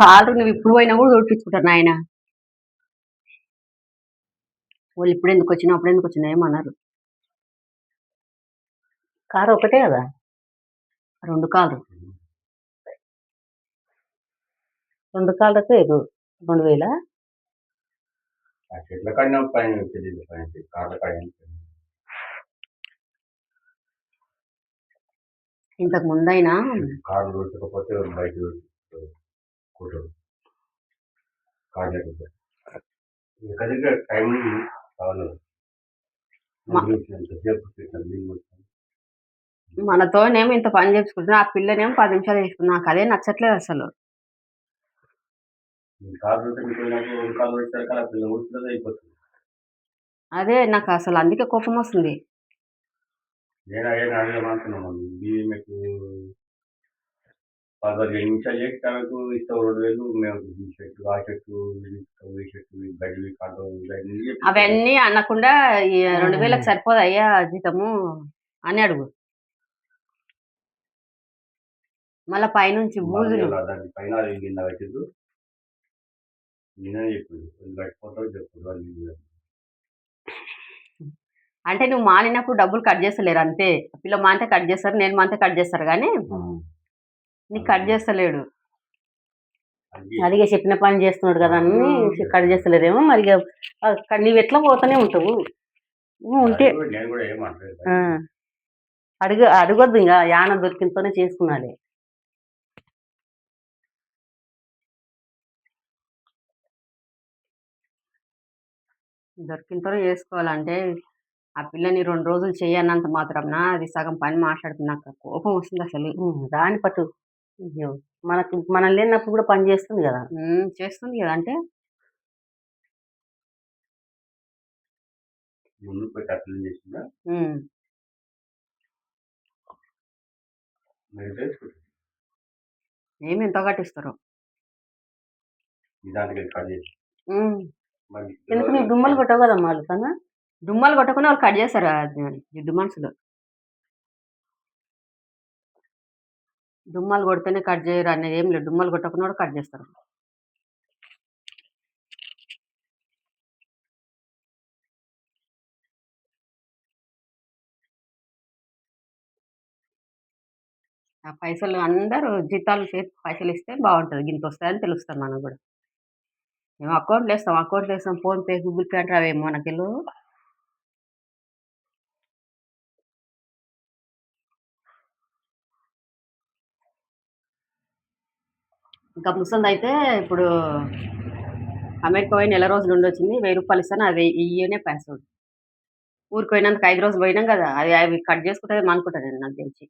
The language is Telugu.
కాలు నువ్వు ఇప్పుడు పోయినా కూడా చూపించుకుంటారు నాయన. వాళ్ళు ఇప్పుడు ఎందుకు వచ్చినా అప్పుడు ఎందుకు వచ్చినా ఏమన్నారు కారు ఒకటే కదా. రెండు కాళ్ళు. రెండు కాళ్ళకు ఐదు రెండు వేల? ఇంతకు ముందైనా కారు దొరకకపోతే బయట లేకపోతే. ఇంకా దగ్గర టైం కావాలి. మనతోనేమో ఇంత పని చేసుకుంటున్నా ఆ పిల్లనేమో పది నిమిషాలు చేసుకున్నా నాకు అదే నచ్చట్లేదు అసలు. అదే నాకు అసలు అందుకే కోపం వస్తుంది. నేను అయ్యా అడగమంటున్నాను ఇది మీకు పదహారు నిమిషాలు చేసి తనకు ఇస్తాం రెండు వేలు మేము ఈ చెట్టు ఆ చెట్టు ఈ చెట్టు గడ్డి ఇవన్నీ చెప్పి అవన్నీ అనకుండా ఈ రెండు వేలకు సరిపోదు అయ్యా జీతము అని అడుగు. మళ్ళా పైనుంచి బూజులు. దాని పైన అది చెప్పిండు చెప్పుడు వాళ్ళు అంటే నువ్వు మానినప్పుడు డబ్బులు కట్ చేస్తలేరు అంతే. పిల్ల మాంతే కట్ చేస్తారు నేను మాంతే కట్ చేస్తారు కానీ నీకు కట్ చేస్తలేడు. అది అదిగే చెప్పిన పని చేస్తున్నాడు కదా అని కట్ చేస్తలేదేమో మరి నీవు ఎట్లా పోతానే ఉంటావు. ఉంటే అడుగు అడగొద్దు ఇంకా యాన దొరికినతోనే చేసుకున్నాలి. దొరికింతో చేసుకోవాలంటే ఆ పిల్లని రెండు రోజులు చేయనంత మాత్రం అది సగం పని మాట్లాడుతున్నా నాకు కోపం వస్తుంది అసలు. దాని పట్టు. అయ్యో, మనకు మనం లేనప్పుడు కూడా పని చేస్తుంది కదా. ఉమ్, చేస్తుంది కదా. అంటే? ముందు చేసిందా? ఉమ్, ఏమి ఎంత కట్టిస్తారు. నిదానికి కట్ చేసి ఉమ్, మరి ఎందుకు? నీకు దుమ్మలు కొట్టవు కదా వాళ్ళు కన్నా దుమ్మాలు కొట్టకుండా వాళ్ళు కట్ చేస్తారు అది జిడ్డు మనుషులు కొడితేనే కట్ చేయరు అనేది ఏం లేదు. దుమ్మలు కొట్టకుండా కూడా కట్ చేస్తారు. ఆ పైసలు అందరూ జీతాలు చేతి పైసలు ఇస్తే బాగుంటుంది. ఇంత వస్తాయని తెలుస్తుంది మనకు కూడా. మేము అకౌంట్లు వేస్తాం అకౌంట్లు వేస్తాం ఫోన్పే గూగుల్ పే అంటే అవేమో మనకి ఇంకా ముసలిది అయితే ఇప్పుడు అమెరికా పోయి నెల రోజులు ఉండొచ్చింది వెయ్యి రూపాయలు ఇస్తాను అది ఇయ్యనే పాస్వర్డ్ ఊరికి పోయినందుకు ఐదు రోజులు పోయినాం కదా అది అవి కట్ చేసుకుంటే అనుకుంటా నేను నాకు తెలిసి.